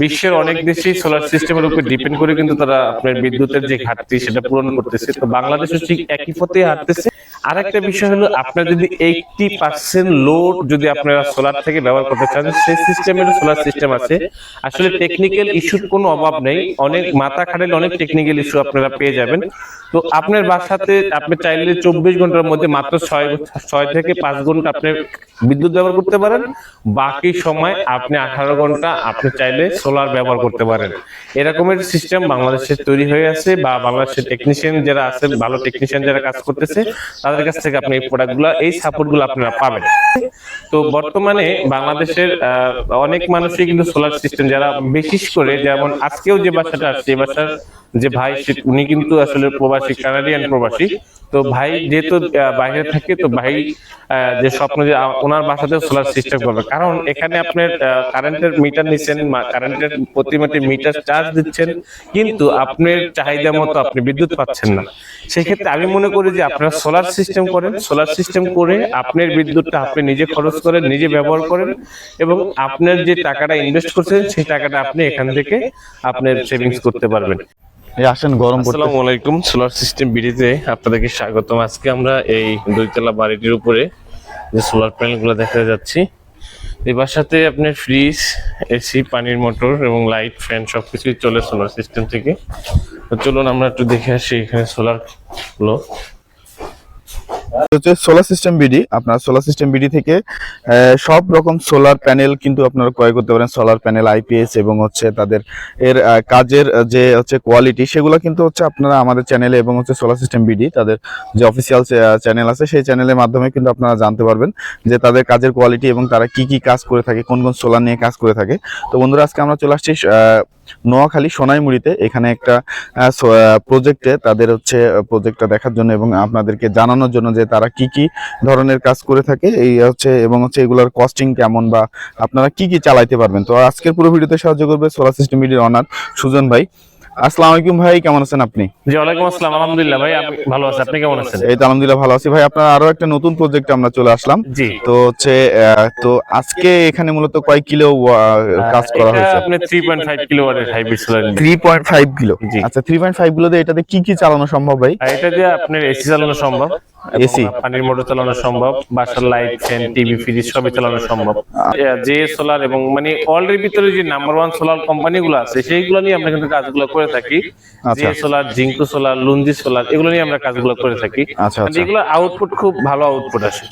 বিশ্বের অনেক দেশেই সোলার সিস্টেমের উপর ডিপেন্ড করে কিন্তু তারা আপনার বিদ্যুতের যে ঘাটতি সেটা পূরণ করতেছে। তো বাংলাদেশও ঠিক একই পথে হাঁটতেছে। আর একটা বিষয় হলো আপনার যদি এইটটি পার্সেন্ট লোড যদি আপনারা সোলার থেকে ব্যবহার করতে চান সেই সিস্টেমের সোলার সিস্টেম আছে। আসলে টেকনিক্যাল ইস্যুর কোনো অভাব নেই। অনেক মাথা খাটালে অনেক টেকনিক্যাল ইস্যু আপনারা পেয়ে যাবেন। তো আপনার বাসাতে আপনি চাইলে চব্বিশ ঘণ্টার মধ্যে মাত্র ছয় ছয় থেকে পাঁচ ঘণ্টা আপনি বিদ্যুৎ ব্যবহার করতে পারেন। বাকি সময় আপনি আঠারো ঘণ্টা আপনি চাইলে সোলার ব্যবহার করতে পারেন এরকমের সিস্টেম বাংলাদেশে তৈরি হয়ে আছে বা বাংলাদেশের টেকনিশিয়ান যারা আছে ভালো টেকনিশিয়ান যারা কাজ করতেছে তাদের কাছ থেকে আপনি এই প্রোডাক্টগুলো এই সাপোর্টগুলো আপনারা পাবেন। তো বর্তমানে বাংলাদেশের অনেক মানুষই কিন্তু সোলার সিস্টেম যারা বিশেষ করে যেমন আজকেও যে বাসাটা আসছে বাসার যে ভাই উনি কিন্তু আসলে প্রবাসী কানাডিয়ান প্রবাসী। তো ভাই যেহেতু বাইরে থাকে তো ভাই যে স্বপ্ন যে ওনার বাসাতে সোলার সিস্টেম করবে কারণ এখানে আপনার কারেন্টের মিটার নিচ্ছেন কারেন্টের প্রতি মাসে মিটার চার্জ দিচ্ছেন কিন্তু আপনার চাহিদা মতো আপনি বিদ্যুৎ পাচ্ছেন না সেক্ষেত্রে আমি মনে করি যে আপনার সোলার সিস্টেম করেন সোলার সিস্টেম করে আপনার বিদ্যুৎটা আপনি নিজে খরচ করেন নিজে ব্যবহার করেন এবং আপনার যে টাকাটা ইনভেস্ট করছেন সেই টাকাটা আপনি এখান থেকে আপনার সেভিংস করতে পারবেন। এই আসেন গরম আসসালামু আলাইকুম সোলার সিস্টেম বিডিতে আপনাদেরকে স্বাগতম। আজকে আমরা এই দুইতলা বাড়িটির উপরে যে সোলার প্যানেলগুলো দেখা যাচ্ছি এই বাসাতে আপনার ফ্রিজ এসি পানির মোটর এবং লাইট ফ্যান সবকিছুই চলে সোলার সিস্টেম থেকে। তো চলুন আমরা একটু দেখে আসি এখানে সোলারগুলো হচ্ছে সোলার সিস্টেম বিডি আপনার সোলার সিস্টেম বিডি থেকে সব রকম সোলার প্যানেল কিন্তু আপনারা ক্রয় করতে পারেন। সোলার প্যানেল আইপিএস এবং হচ্ছে তাদের এর কাজের যে হচ্ছে কোয়ালিটি সেগুলো কিন্তু হচ্ছে আপনারা আমাদের চ্যানেলে এবং হচ্ছে সোলার সিস্টেম বিডি তাদের যে অফিসিয়াল চ্যানেল আছে, সেই চ্যানেলের মাধ্যমে কিন্তু আপনারা জানতে পারবেন যে তাদের কাজের কোয়ালিটি এবং তারা কি কি কাজ করে থাকে, কোন কোন সোলার নিয়ে কাজ করে থাকে। তো বন্ধুরা, আজকে আমরা চলে আসছি নোয়াখালী সোনাইমুড়িতে এখানে একটা প্রজেক্টে তাদের হচ্ছে প্রজেক্টটা দেখার জন্য এবং আপনাদেরকে জানানোর জন্য যে তারা কি কি ধরনের কাজ করে থাকে, এই হচ্ছে, এবং হচ্ছে এগুলোর কস্টিং কেমন বা আপনারা কি কি চালাইতে পারবেন। তো আজকের পুরো ভিডিওতে সাহায্য করবে সোলার সিস্টেম মিডিয়ার অনার সুজন ভাই। আসসালামু আলাইকুম ভাই কেমন আছেন আপনি? জি ওয়ালাইকুম আসসালাম আলহামদুলিল্লাহ ভাই আমি ভালো আছি। আপনি কেমন আছেন? এই তো আলহামদুলিল্লাহ ভালো আছি ভাই। আপনার আরও একটা নতুন প্রজেক্টে আমরা চলে আসলাম। জি। তো হচ্ছে তো আজকে এখানে মূলত কয় কিলো কাজ করা হয়েছে? আপনি 3.5 কিলো ওয়াটের হাইব্রিড সোলার কিলো? আচ্ছা থ্রি পয়েন্ট ফাইভ কিলোতে এটাতে কি কি চালানো সম্ভব ভাই? এটা দিয়ে আপনার এসি চালানো সম্ভব। এবং পানির মোটর চালানো সম্ভব বাসার লাইট ফ্যান টিভি ফ্রিজ সবই চালানো সম্ভব। যে সোলার এবং মানে ওয়ার্ল্ডের ভিতরে যে নাম্বার ওয়ান সোলার কোম্পানিগুলো আছে সেইগুলো নিয়ে আমরা কিন্তু কাজগুলো করে থাকি। যে আচ্ছা। Solar Jinko solar Longi solar এগুলো নিয়ে আমরা কাজগুলো করে থাকি। আচ্ছা, মানে আচ্ছা। এগুলো আউটপুট খুব ভালো আউটপুট আসে।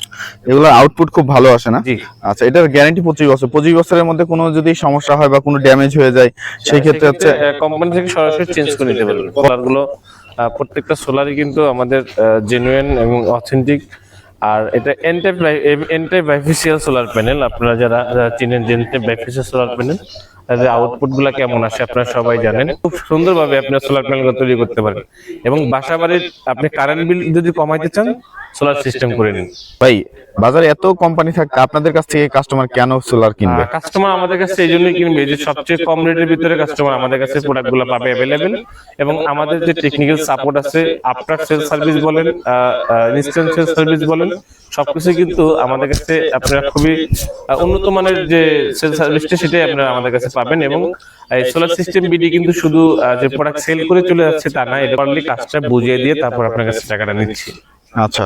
এগুলো আউটপুট খুব ভালো আসে না? জি। আচ্ছা এটার গ্যারান্টি পঁচিশ বছর। পঁচিশ বছরের মধ্যে কোনো যদি সমস্যা হয় বা কোনো ড্যামেজ হয়ে যায় সেই ক্ষেত্রে হচ্ছে কোম্পানি থেকে সরাসরি চেঞ্জ করে নিতে পারবেন সোলারগুলো প্রত্যেকটা সোলারই কিন্তু আমাদের জেনুয়েন এবং অথেন্টিক আর এটা এনটাই বাইফিসিয়াল সোলার প্যানেল আপনারা যারা চিনেন যে বাইফিসিয়াল সোলার প্যানেল তাদের আউটপুটগুলা কেমন আসে আপনারা সবাই জানেন। খুব সুন্দরভাবে আপনার সোলার প্যানেল তৈরি করতে পারেন এবং বাসাবাড়ির আপনি কারেন্ট বিল যদি কমাইতে চান সোলার সিস্টেম করে নিন। ভাই বাজারে এত কোম্পানি থাকতে আপনাদের কাছ থেকে কাস্টমার কেন সোলার কিনবে? কাস্টমার আমাদের কাছে এই জন্যই কিনবে যে সবচেয়ে কম রেটের ভিতরে কাস্টমার আমাদের কাছে প্রোডাক্টগুলো পাবে অ্যাভেলেবেল এবং আমাদের যে টেকনিক্যাল সাপোর্ট আছে আফটার সেল সার্ভিস বলেন ইনস্ট্যান্ট সেল সার্ভিস বলেন সবকিছু কিন্তু আমাদের কাছে আপনারা খুবই উন্নত মানের যে সেল সার্ভিসটা সেটাই আপনারা আমাদের কাছে পাবেন এবং এই সোলার সিস্টেম বিডি কিন্তু শুধু যে প্রোডাক্ট সেল করে চলে যাচ্ছে তা না এটা কাজটা বুঝিয়ে দিয়ে তারপর আপনার কাছে টাকাটা নিচ্ছি। আচ্ছা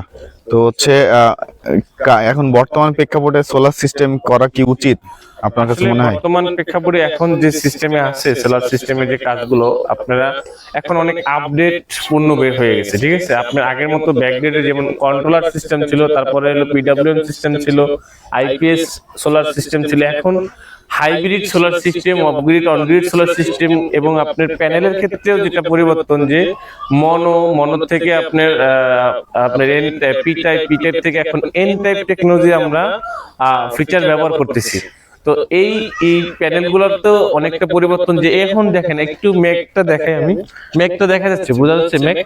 তো হচ্ছে এখন বর্তমান প্রেক্ষাপটে সোলার সিস্টেম করা কি উচিত? আপনার কাছে মনে হয়? বর্তমান প্রেক্ষাপটে এখন যে সিস্টেমে আছে সোলার সিস্টেমের যে কাজগুলো আপনারা এখন অনেক আপডেট পূর্ণ বের হয়ে গেছে ঠিক আছে? আপনার আগের মতো ব্যাকডেটে যেমন কন্ট্রোলার সিস্টেম ছিল তারপরে হলো পিডব্লিউএম সিস্টেম ছিল আইপিএস সোলার সিস্টেম ছিল এখন hybrid solar system off grid on grid solar system এবং আপনার প্যানেলের ক্ষেত্রেও যেটা পরিবর্তন যে মনো মনো থেকে আপনার আহ, আপনার N P type P type থেকে এখন এন টাইপ টেকনোলজি আমরা ফিচার ব্যবহার করতেছি। তো এই এই প্যানেলগুলোর তো অনেকটা পরিবর্তন যে এখন দেখেন একটু মেঘটা দেখাই আমি। মেঘটা দেখা যাচ্ছে বোঝা যাচ্ছে মেঘ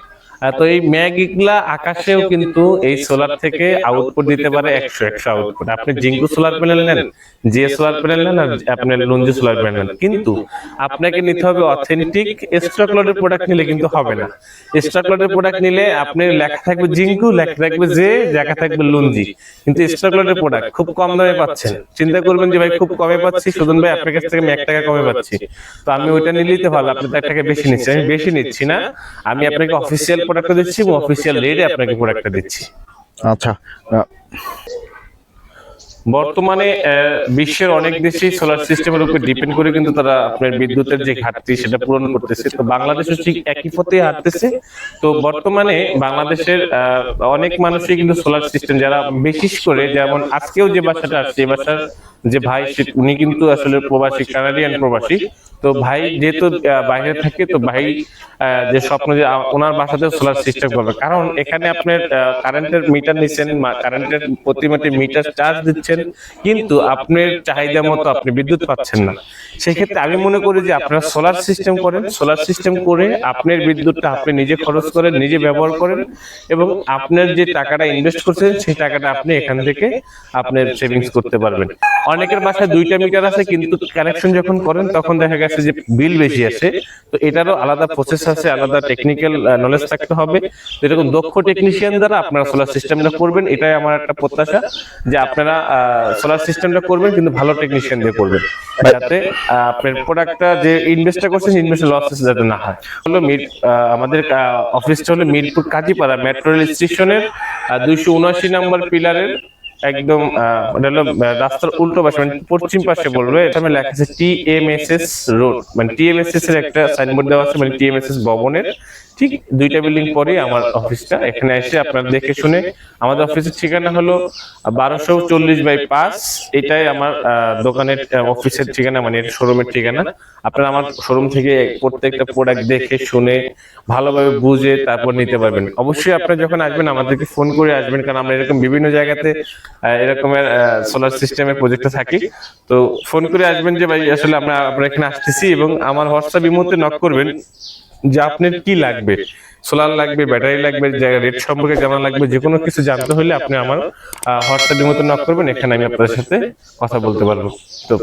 তো এই ম্যাগগুলা আকাশেও কিন্তু এই সোলার থেকে আউটপুট দিতে পারে একশো একশো আউটপুট আপনি জিঙ্কু সোলার প্যানেল নেন জিএ সোলার প্যানেল নেন, আর আপনার লঞ্জি সোলার প্যানেল নেন। কিন্তু আপনাকে নিতে হবে অথেন্টিক স্টক লটের প্রোডাক্ট নিলে কিন্তু হবে না। স্টক লটের প্রোডাক্ট নিলে আপনি লেখা থাকবে জিঙ্কু লেখা থাকবে যে লেখা থাকবে লুঞ্জি কিন্তু স্টক লটের প্রোডাক্ট খুব কম দামে পাচ্ছেন। চিন্তা করবেন যে ভাই, খুব কমে পাচ্ছি সুদন ভাই, আপনার কাছ থেকে আমি এক টাকা কমে পাচ্ছি। তো আমি ওইটা নিলেই তো ভালো, আপনি তো এক টাকা বেশি নিচ্ছি আমি বেশি নিচ্ছি না, আমি আপনাকে অফিসিয়াল প্রোডাক্টটা দিচ্ছি এবং অফিসিয়াল রেটে আপনাকে প্রোডাক্টটা দিচ্ছি। আচ্ছা বর্তমানে বিশ্বের অনেক দেশই সোলার সিস্টেমের উপর ডিপেন্ড করে কিন্তু তারা আপনার বিদ্যুতের যে ঘাটতি সেটা পূরণ করতেছে। তো বাংলাদেশও ঠিক একই পথে হাঁটতেছে। তো বর্তমানে বাংলাদেশের আহ, অনেক মানুষই কিন্তু সোলার সিস্টেম যারা বিশেষ করে যেমন আজকেও যে বাসাটা আসছে এই বাসার যে ভাই উনি কিন্তু আসলে প্রবাসী কানাডিয়ান প্রবাসী। তো ভাই যেহেতু বাইরে থাকে তো ভাই যে স্বপ্ন যে ওনার বাসাতে সোলার সিস্টেম করবে। কারণ এখানে আপনার কারেন্টের মিটার নিচ্ছেন কারেন্টের প্রতি মিটার চার্জ দিচ্ছেন কিন্তু আপনার চাহিদা মতো আপনি বিদ্যুৎ পাচ্ছেন না। সেক্ষেত্রে আমি মনে করি যে আপনারা সোলার সিস্টেম করেন সোলার সিস্টেম করে আপনার বিদ্যুৎটা আপনি নিজে খরচ করেন নিজে ব্যবহার করেন এবং আপনার যে টাকাটা ইনভেস্ট করছেন সেই টাকাটা আপনি এখান থেকে আপনার সেভিংস করতে পারবেন অনেকের বাসায় দুইটা মিটার আছে কিন্তু কানেকশন যখন করেন তখন দেখা গেছে যে বিল বেশি আসে তো এটারও আলাদা প্রসেস আছে আলাদা টেকনিক্যাল নলেজ থাকতে হবে। এরকম দক্ষ টেকনিশিয়ান দ্বারা আপনারা সোলার সিস্টেমটা করবেন এটাই আমার একটা প্রত্যাশা যে আপনারা সোলার সিস্টেমটা করবেন কিন্তু ভালো টেকনিশিয়ান দিয়ে করবেন। যাতে আপনার প্রোডাক্টটা যে ইনভেস্টটা করছেন ইনভেস্ট লসেস যাতে না হয়। হলো মির আমাদের অফিসটা হলো মিরপুর কাজীপাড়া মেট্রো রেল স্টেশনের দুইশো উনআশি নম্বর পিলারের একদম আহ, ওটা হলো রাস্তার উল্টো পাশে মানে পশ্চিম পাশে বলবে এখানে লেখা আছে T M S S road. মানে টি এম এস এস এর একটা সাইনবোর্ড দেওয়া আছে মানে টি এম এস এস ভবনের ঠিক দুইটা বিল্ডিং পরে আমার অফিসটা এখানে এসে আপনারা দেখে শুনে আমাদের অফিসের ঠিকানা হলো বারোশো চল্লিশ বাই পাঁচ এটাই আমার আহ, দোকানের অফিসের ঠিকানা মানে শোরুমের ঠিকানা। আপনারা আমার শোরুম থেকে প্রত্যেকটা প্রোডাক্ট দেখে শুনে ভালোভাবে বুঝে তারপর নিতে পারবেন অবশ্যই আপনারা যখন আসবেন আমাদেরকে ফোন করে আসবেন কারণ আমরা এরকম বিভিন্ন জায়গাতে এরকমের সোলার সিস্টেমের প্রজেক্টে থাকি। তো ফোন করে আসবেন যে, ভাই, আসলে আমরা আপনার এখানে আসতেছি এবং আমার হোয়াটসঅ্যাপ ইমোতে নক করবেন যে আপনার কি লাগবে? সোলার লাগবে ব্যাটারি লাগবে রেট সম্পর্কে জানা লাগবে যে কোনো কিছু জানতে হলে আপনি আমার হোয়াটসঅ্যাপ ইমোতে নক করবেন। এখানে আমি আপনার সাথে কথা বলতে পারব। তো